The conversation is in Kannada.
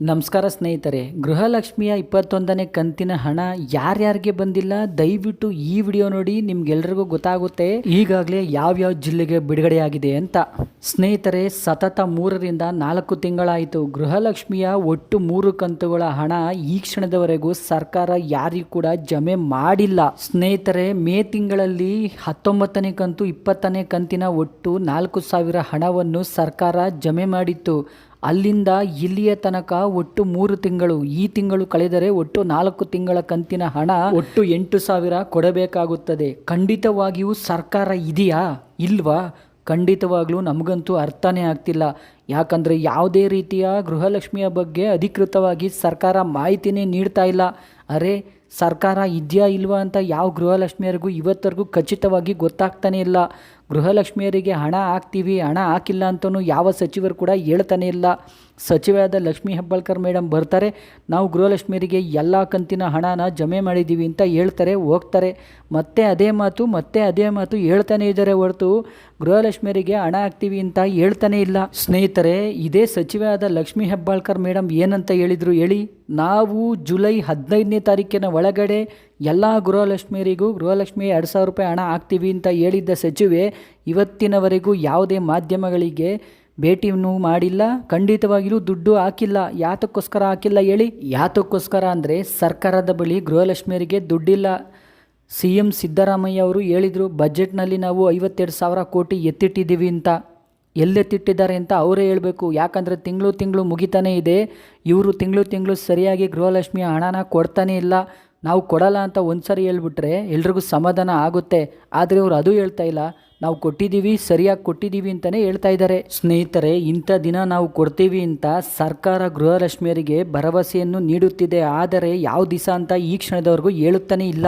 ನಮಸ್ಕಾರ ಸ್ನೇಹಿತರೆ, ಗೃಹಲಕ್ಷ್ಮಿಯ ಇಪ್ಪತ್ತೊಂದನೇ ಕಂತಿನ ಹಣ ಯಾರ್ಯಾರಿಗೆ ಬಂದಿಲ್ಲ? ದಯವಿಟ್ಟು ಈ ವಿಡಿಯೋ ನೋಡಿ, ನಿಮ್ಗೆಲ್ರಿಗೂ ಗೊತ್ತಾಗುತ್ತೆ ಈಗಾಗಲೇ ಯಾವ್ಯಾವ ಜಿಲ್ಲೆಗೆ ಬಿಡುಗಡೆಯಾಗಿದೆ ಅಂತ. ಸ್ನೇಹಿತರೆ, ಸತತ ಮೂರರಿಂದ ನಾಲ್ಕು ತಿಂಗಳಾಯಿತು, ಗೃಹಲಕ್ಷ್ಮಿಯ ಒಟ್ಟು ಮೂರು ಕಂತುಗಳ ಹಣ ಈ ಕ್ಷಣದವರೆಗೂ ಸರ್ಕಾರ ಯಾರಿಗೂ ಕೂಡ ಜಮೆ ಮಾಡಿಲ್ಲ. ಸ್ನೇಹಿತರೆ, ಮೇ ತಿಂಗಳಲ್ಲಿ ಹತ್ತೊಂಬತ್ತನೇ ಕಂತು ಇಪ್ಪತ್ತನೇ ಕಂತಿನ ಒಟ್ಟು ನಾಲ್ಕು ಸಾವಿರ ಹಣವನ್ನು ಸರ್ಕಾರ ಜಮೆ ಮಾಡಿತ್ತು. ಅಲ್ಲಿಂದ ಇಲ್ಲಿಯ ತನಕ ಒಟ್ಟು ಮೂರು ತಿಂಗಳು, ಈ ತಿಂಗಳು ಕಳೆದರೆ ಒಟ್ಟು ನಾಲ್ಕು ತಿಂಗಳ ಕಂತಿನ ಹಣ ಒಟ್ಟು ಎಂಟು ಸಾವಿರ ಕೊಡಬೇಕಾಗುತ್ತದೆ. ಖಂಡಿತವಾಗಿಯೂ ಸರ್ಕಾರ ಇದೆಯಾ? ಇಲ್ವಾ? ಖಂಡಿತವಾಗ್ಲೂ ನಮಗಂತೂ ಅರ್ಥನೇ ಆಗ್ತಿಲ್ಲ. ಯಾಕಂದರೆ ಯಾವುದೇ ರೀತಿಯ ಗೃಹಲಕ್ಷ್ಮಿಯ ಬಗ್ಗೆ ಅಧಿಕೃತವಾಗಿ ಸರ್ಕಾರ ಮಾಹಿತಿನೇ ನೀಡ್ತಾ ಇಲ್ಲ. ಅರೆ, ಸರ್ಕಾರ ಇದೆಯಾ ಇಲ್ವಾ ಅಂತ ಯಾವ ಗೃಹಲಕ್ಷ್ಮಿಯರಿಗೂ ಇವತ್ತರೆಗೂ ಖಚಿತವಾಗಿ ಗೊತ್ತಾಗ್ತಾನೆ ಇಲ್ಲ. ಗೃಹಲಕ್ಷ್ಮಿಯರಿಗೆ ಹಣ ಹಾಕ್ತೀವಿ, ಹಣ ಹಾಕಿಲ್ಲ ಅಂತಲೂ ಯಾವ ಸಚಿವರು ಕೂಡ ಹೇಳ್ತಾನೆ ಇಲ್ಲ. ಸಚಿವರಾದ ಲಕ್ಷ್ಮೀ ಹೆಬ್ಬಾಳ್ಕರ್ ಮೇಡಮ್ ಬರ್ತಾರೆ, ನಾವು ಗೃಹಲಕ್ಷ್ಮಿಯರಿಗೆ ಎಲ್ಲ ಕಂತಿನ ಹಣನ ಜಮೆ ಮಾಡಿದ್ದೀವಿ ಅಂತ ಹೇಳ್ತಾರೆ, ಹೋಗ್ತಾರೆ. ಮತ್ತೆ ಅದೇ ಮಾತು, ಮತ್ತೆ ಅದೇ ಮಾತು ಹೇಳ್ತಾನೆ ಇದ್ದಾರೆ ಹೊರತು ಗೃಹಲಕ್ಷ್ಮಿಯರಿಗೆ ಹಣ ಹಾಕ್ತೀವಿ ಅಂತ ಹೇಳ್ತಾನೆ ಇಲ್ಲ. ಸ್ನೇಹಿತರೆ, ಇದೇ ಸಚಿವೆ ಆದ ಲಕ್ಷ್ಮೀ ಹೆಬ್ಬಾಳ್ಕರ್ ಮೇಡಮ್ ಏನಂತ ಹೇಳಿದರು ಹೇಳಿ, ನಾವು ಜುಲೈ ಹದಿನೈದನೇ ತಾರೀಕಿನ ಒಳಗಡೆ ಎಲ್ಲ ಗೃಹಲಕ್ಷ್ಮಿಯರಿಗೂ ಗೃಹಲಕ್ಷ್ಮಿ ಎರಡು ಸಾವಿರ ರೂಪಾಯಿ ಹಣ ಹಾಕ್ತೀವಿ ಅಂತ ಹೇಳಿದ್ದ ಸಚಿವೆ, ಇವತ್ತಿನವರೆಗೂ ಯಾವುದೇ ಮಾಧ್ಯಮಗಳಿಗೆ ಭೇಟಿನೂ ಮಾಡಿಲ್ಲ, ಖಂಡಿತವಾಗಿಯೂ ದುಡ್ಡು ಹಾಕಿಲ್ಲ. ಯಾತಕ್ಕೋಸ್ಕರ ಹಾಕಿಲ್ಲ ಹೇಳಿ? ಯಾತಕ್ಕೋಸ್ಕರ ಅಂದರೆ ಸರ್ಕಾರದ ಬಳಿ ಗೃಹಲಕ್ಷ್ಮಿಯರಿಗೆ ದುಡ್ಡಿಲ್ಲ. ಸಿ ಎಂ ಸಿದ್ದರಾಮಯ್ಯ ಅವರು ಹೇಳಿದರು, ಬಜೆಟ್ನಲ್ಲಿ ನಾವು ಐವತ್ತೆರಡು ಸಾವಿರ ಕೋಟಿ ಎತ್ತಿಟ್ಟಿದ್ದೀವಿ ಅಂತ. ಎಲ್ಲೆತ್ತಿಟ್ಟಿದ್ದಾರೆ ಅಂತ ಅವರೇ ಹೇಳಬೇಕು. ಯಾಕಂದರೆ ತಿಂಗಳು ತಿಂಗಳು ಮುಗಿತಾನೇ ಇದೆ. ಇವರು ತಿಂಗಳು ತಿಂಗಳು ಸರಿಯಾಗಿ ಗೃಹಲಕ್ಷ್ಮಿಯ ಹಣನ ಕೊಡ್ತಾನೇ ಇಲ್ಲ. ನಾವು ಕೊಡಲ್ಲ ಅಂತ ಒಂದು ಸರಿ ಹೇಳ್ಬಿಟ್ರೆ ಎಲ್ರಿಗೂ ಸಮಾಧಾನ ಆಗುತ್ತೆ. ಆದರೆ ಇವರು ಅದು ಹೇಳ್ತಾ ಇಲ್ಲ. ನಾವು ಕೊಟ್ಟಿದ್ದೀವಿ ಸರಿಯಾಗಿ ಕೊಟ್ಟಿದ್ದೀವಿ ಅಂತಲೇ ಹೇಳ್ತಾ ಇದ್ದಾರೆ ಸ್ನೇಹಿತರೆ, ಇಂಥ ದಿನ ನಾವು ಕೊಡ್ತೀವಿ ಅಂತ ಸರ್ಕಾರ ಗೃಹಲಕ್ಷ್ಮಿಯರಿಗೆ ಭರವಸೆಯನ್ನು ನೀಡುತ್ತಿದೆ. ಆದರೆ ಯಾವ ದಿವಸ ಅಂತ ಈ ಕ್ಷಣದವರೆಗೂ ಹೇಳುತ್ತಾನೆ ಇಲ್ಲ.